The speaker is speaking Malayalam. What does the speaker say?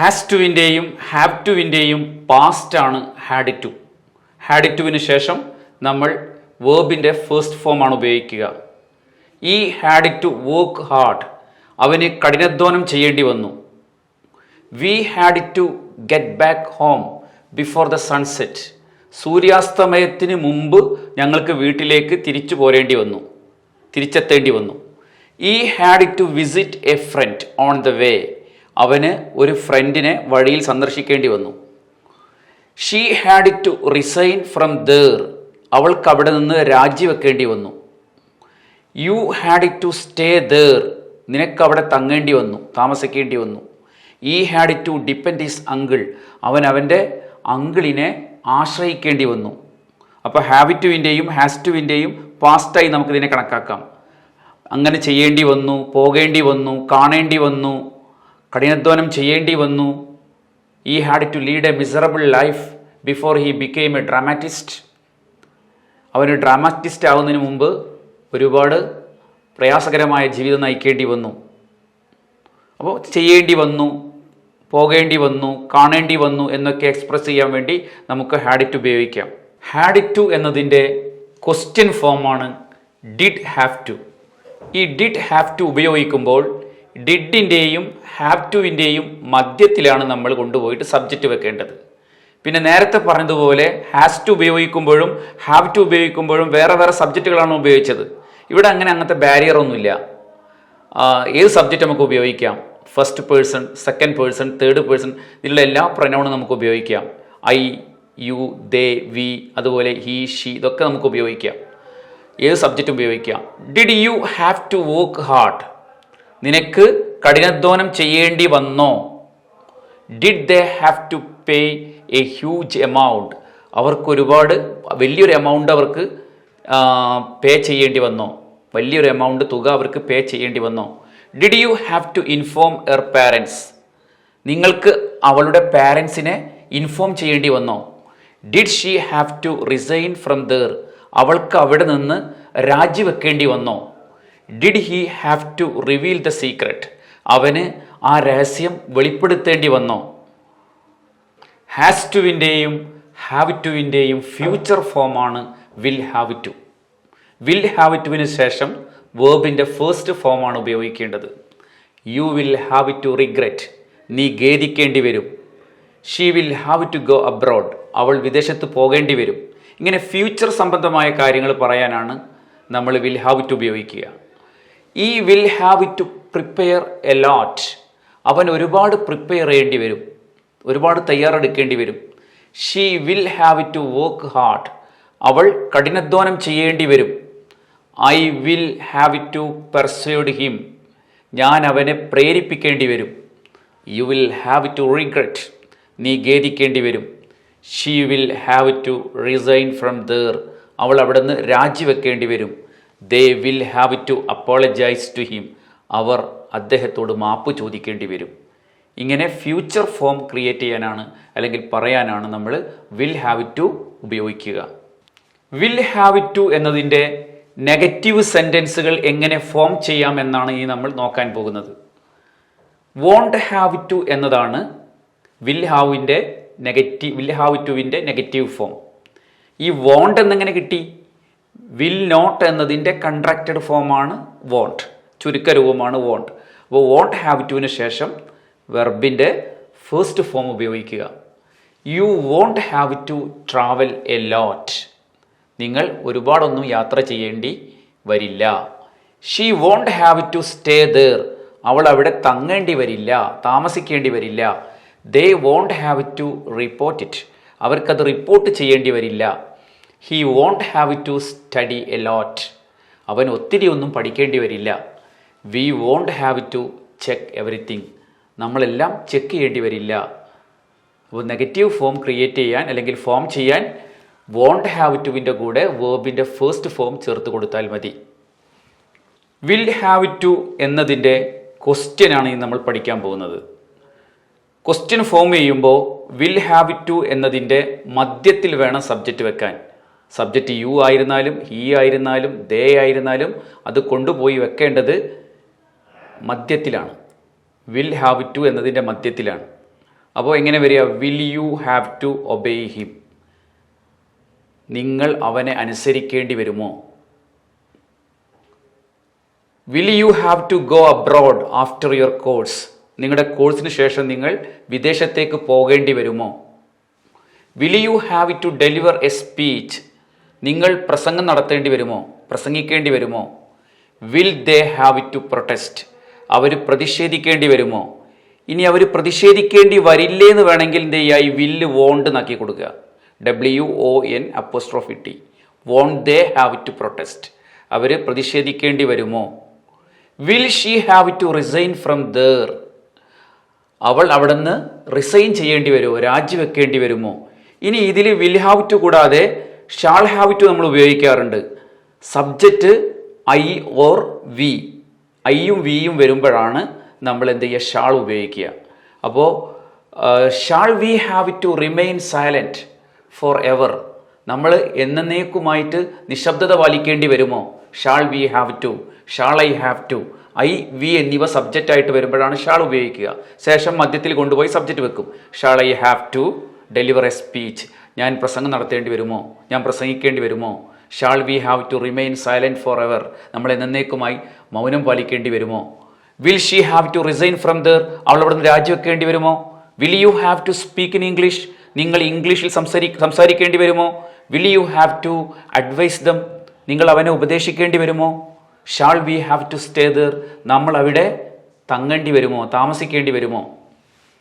ഹാസ് ടുവിന്റെയും ഹാവ് ടുവിന്റെയും പാസ്റ്റാണ് ഹാഡ് ടു ഹാഡ് ടുവിന് ശേഷം നമ്മൾ വേർബിന്റെ ഫസ്റ്റ് ഫോമാണ് ഉപയോഗിക്കുക. ഈ ഹാഡ് ടു വർക്ക് ഹാർഡ് അവന് കഠിനാധ്വാനം ചെയ്യേണ്ടി വന്നു. We had to get back home before the sunset സൂര്യാസ്തമയത്തിന് മുമ്പ് ഞങ്ങൾക്ക് വീട്ടിലേക്ക് തിരിച്ചു പോരേണ്ടി വന്നു. തിരിച്ചെത്തേണ്ടി വന്നു. He had to visit a friend on the way അവന് ഒരു ഫ്രണ്ടിനെ വഴിയിൽ സന്ദർശിക്കേണ്ടി വന്നു. She had to resign from there അവൾക്ക് അവിടെ നിന്ന് രാജിവെക്കേണ്ടി വന്നു. You had to stay there നിനക്ക് അവിടെ തങ്ങേണ്ടി വന്നു താമസിക്കേണ്ടി വന്നു. He had to depend his uncle അവൻ അവന്റെ അങ്കിളിനെ ആശ്രയിക്കേണ്ടി വന്നു. അപ്പോൾ ഹാബിറ്റുവിന്റെയും ഹാസ്റ്റുവിന്റെയും പാസ്റ്റായി നമുക്കിതിനെ കണക്കാക്കാം. അങ്ങനെ ചെയ്യേണ്ടി വന്നു പോകേണ്ടി വന്നു കാണേണ്ടി വന്നു. കഠിനാധ്വാനം ചെയ്യേണ്ടി വന്നു. He had to lead a miserable life before he became a dramatist അവന് ഡ്രാമാറ്റിസ്റ്റ് ആവുന്നതിന് മുമ്പ് ഒരുപാട് പ്രയാസകരമായ ജീവിതം നയിക്കേണ്ടി വന്നു. അപ്പോൾ ചെയ്യേണ്ടി വന്നു പോകേണ്ടി വന്നു കാണേണ്ടി വന്നു എന്നൊക്കെ എക്സ്പ്രസ് ചെയ്യാൻ വേണ്ടി നമുക്ക് ഹാഡിറ്റ് ഉപയോഗിക്കാം. ഹാഡിറ്റ് എന്നതിന്റെ ക്വസ്റ്റ്യൻ ഫോമാണ് ഡിഡ് ഹാവ് ടു ഈ ഡിഡ് ഹാവ് ടു ഉപയോഗിക്കുമ്പോൾ ഡിഡിന്റെയും ഹാവ് ടുവിന്റെയും മധ്യത്തിലാണ് നമ്മൾ കൊണ്ടുപോയിട്ട് സബ്ജക്റ്റ് വെക്കേണ്ടത്. പിന്നെ നേരത്തെ പറഞ്ഞതുപോലെ ഹാസ് ടു ഉപയോഗിക്കുമ്പോഴും ഹാവ് ടു ഉപയോഗിക്കുമ്പോഴും വേറെ വേറെ സബ്ജക്റ്റുകളാണ് ഉപയോഗിച്ചത്. ഇവിടെ അങ്ങനെ അങ്ങനത്തെ ബാരിയർ ഒന്നുമില്ല. ഏത് സബ്ജക്റ്റ് നമുക്ക് ഉപയോഗിക്കാം? First person second person third person ഇതിലുള്ള എല്ലാ പ്രനൗണും നമുക്ക് ഉപയോഗിക്കാം. ഐ യു ദേ വി അതുപോലെ ഹി ഷീ ഇതൊക്കെ നമുക്ക് ഉപയോഗിക്കാം. ഏത് സബ്ജക്റ്റും ഉപയോഗിക്കാം? Did you have to work hard നിനക്ക് കഠിനാധ്വാനം ചെയ്യേണ്ടി വന്നോ? Did they have to pay a huge amount അവർക്ക് ഒരുപാട് വലിയൊരു എമൗണ്ട് അവർക്ക് പേ ചെയ്യേണ്ടി വന്നോ? വലിയൊരു എമൗണ്ട് തുക അവർക്ക് പേ ചെയ്യേണ്ടി വന്നോ? Did you have to inform her parents നിങ്ങൾക്ക് അവളുടെ പാരൻസിനെ ഇൻഫോം ചെയ്യേണ്ടി വന്നോ? Did she have to resign from there അവൾക്ക് അവിടെ നിന്ന് രാജിവെക്കേണ്ടി വന്നോ? Did he have to reveal the secret അവന് ആ രഹസ്യം വെളിപ്പെടുത്തേണ്ടി വന്നോ? ഹാസ് ടുവിന്റെയും ഹാവ് ടുവിന്റെയും ഫ്യൂച്ചർ ഫോമാണ് will have to will have ടുവിന് ശേഷം വേർബിന്റെ ഫേസ്റ്റ് ഫോമാണ് ഉപയോഗിക്കേണ്ടത്. You will have to regret നീ ഖേദിക്കേണ്ടി വരും. She will have to go abroad അവൾ വിദേശത്ത് പോകേണ്ടി വരും. ഇങ്ങനെ ഫ്യൂച്ചർ സംബന്ധമായ കാര്യങ്ങൾ പറയാനാണ് നമ്മൾ വിൽ ഹാവ് ടു ഉപയോഗിക്കുക. ഈ will have to prepare a lot അവൻ ഒരുപാട് പ്രിപ്പയർ ചെയ്യേണ്ടി വരും. ഒരുപാട് തയ്യാറെടുക്കേണ്ടി വരും. She will have to work hard അവൾ കഠിനാധ്വാനം ചെയ്യേണ്ടി വരും. I will have to persuade him ഞാൻ അവനെ പ്രേരിപ്പിക്കേണ്ടി വരും. You will have to regret നീ ഖേദിക്കേണ്ടി വരും. She will have to resign from there അവൾ അവിടെ നിന്ന് രാജിവെക്കേണ്ടി വരും. They will have to apologise to him അവർ അദ്ദേഹത്തോട് മാപ്പ് ചോദിക്കേണ്ടി വരും. ഇങ്ങനെ ഫ്യൂച്ചർ ഫോം ക്രിയേറ്റ് ചെയ്യാനാണ് അല്ലെങ്കിൽ പറയാനാണ് നമ്മൾ വിൽ ഹാവ് ടു ഉപയോഗിക്കുക. വിൽ ഹാവ് ടു എന്നതിന്റെ നെഗറ്റീവ് സെന്റൻസുകൾ എങ്ങനെ ഫോം ചെയ്യാം എന്നാണ് ഈ നമ്മൾ നോക്കാൻ പോകുന്നത്. വോണ്ട് ഹാവ് ടു എന്നതാണ് വിൽ ഹാവിന്റെ നെഗറ്റീവ് വിൽ ഹാവ് ടുവിന്റെ നെഗറ്റീവ് ഫോം ഈ വോണ്ട് എന്നെങ്ങനെ കിട്ടി? വിൽ നോട്ട് എന്നതിന്റെ കൺട്രാക്റ്റഡ് ഫോമാണ് വോണ്ട് ചുരുക്കരൂപമാണ് വോണ്ട് അപ്പോൾ വോണ്ട് ഹാവ് ടുവിന് ശേഷം വെർബിന്റെ ഫസ്റ്റ് ഫോം ഉപയോഗിക്കുക. You won't have to travel a lot നിങ്ങൾ ഒരുപാടൊന്നും യാത്ര ചെയ്യേണ്ടി വരില്ല. She won't have to stay there അവൾ അവിടെ തങ്ങേണ്ടി വരില്ല താമസിക്കേണ്ടി വരില്ല. They won't have to report it അവർക്കത് റിപ്പോർട്ട് ചെയ്യേണ്ടി വരില്ല. He won't have to study a lot അവൻ ഒത്തിരി ഒന്നും പഠിക്കേണ്ടി വരില്ല. We won't have to check everything നമ്മളെല്ലാം ചെക്ക് ചെയ്യേണ്ടി വരില്ല. അപ്പോൾ നെഗറ്റീവ് ഫോം ക്രിയേറ്റ് ചെയ്യാൻ അല്ലെങ്കിൽ ഫോം ചെയ്യാൻ വോണ്ട് ഹാവ് ടുവിന്റെ കൂടെ വേർബിന്റെ ഫേസ്റ്റ് ഫോം ചേർത്ത് കൊടുത്താൽ മതി. വിൽ ഹാവ് ടു എന്നതിന്റെ ക്വസ്റ്റ്യൻ ആണ് ഇന്ന് നമ്മൾ പഠിക്കാൻ പോകുന്നത്. ക്വസ്റ്റ്യൻ ഫോം ചെയ്യുമ്പോൾ വിൽ ഹാവ് ടു എന്നതിന്റെ മധ്യത്തിൽ വേണം സബ്ജക്റ്റ് വെക്കാൻ. സബ്ജക്റ്റ് യു ആയിരുന്നാലും ഹി ആയിരുന്നാലും ദേ ആയിരുന്നാലും അത് കൊണ്ടുപോയി വെക്കേണ്ടത് മധ്യത്തിലാണ് വിൽ ഹാവ് ടു എന്നതിന്റെ മധ്യത്തിലാണ് അപ്പോൾ എങ്ങനെ വരിക? Will you have to obey him നിങ്ങൾ അവനെ അനുസരിക്കേണ്ടി വരുമോ? Will you have to go abroad after your course നിങ്ങളുടെ കോഴ്സിന് ശേഷം നിങ്ങൾ വിദേശത്തേക്ക് പോകേണ്ടി വരുമോ? Will you have to deliver a speech നിങ്ങൾ പ്രസംഗം നടത്തേണ്ടി വരുമോ? പ്രസംഗിക്കേണ്ടി വരുമോ? Will they have to protest അവർ പ്രതിഷേധിക്കേണ്ടി വരുമോ? ഇനി അവർ പ്രതിഷേധിക്കേണ്ടി വരില്ലേ എന്ന് വേണമെങ്കിൽ എന്ത് വില്ല് വോണ്ട് നാക്കി കൊടുക്കുക. W O N apostrophe T won't they have to protest അവർ പ്രതിഷേധിക്കേണ്ടി വരുമോ? Will she have to resign from there അവൾ അവിടെ നിന്ന് റിസൈൻ ചെയ്യേണ്ടി വരുമോ? രാജിവെക്കേണ്ടി വരുമോ? ഇനി ഇതിൽ വിൽ ഹാവ് ടു കൂടാതെ ഷാൾ ഹാവ് നമ്മൾ ഉപയോഗിക്കാറുണ്ട്. സബ്ജക്റ്റ് ഐ ഓർ വി ഐയും വിയും വരുമ്പോഴാണ് നമ്മൾ എന്ത് ചെയ്യുക? ഷാൾ ഉപയോഗിക്കുക. അപ്പോൾ shall we have to remain silent for ever നമ്മൾ എന്നേക്കുമായിട്ട് നിശബ്ദത പാലിക്കേണ്ടി വരുമോ? Shall we have to shall I have to I we എന്നിവ സബ്ജക്റ്റ് ആയിട്ട് വരുമ്പോഴാണ് ഷാൾ ഉപയോഗിക്കുക. ശേഷം മധ്യത്തിൽ കൊണ്ടുപോയി സബ്ജക്റ്റ് വെക്കും. Shall I have to deliver a speech ഞാൻ പ്രസംഗം നടത്തേണ്ടി വരുമോ? ഞാൻ പ്രസംഗിക്കേണ്ടി വരുമോ? Shall we have to remain silent for ever നമ്മൾ എന്നേക്കുമായി മൗനം പാലിക്കേണ്ടി വരുമോ? Will she have to resign from there അവൾ അവിടെ നിന്ന് രാജിവെക്കേണ്ടി വരുമോ? Will you have to speak in English നിങ്ങൾ ഇംഗ്ലീഷിൽ സംസാരി സംസാരിക്കേണ്ടി വരുമോ? Will you have to advise them നിങ്ങൾ അവനെ ഉപദേശിക്കേണ്ടി വരുമോ? Shall we have to stay there നമ്മൾ അവിടെ തങ്ങേണ്ടി വരുമോ? താമസിക്കേണ്ടി വരുമോ?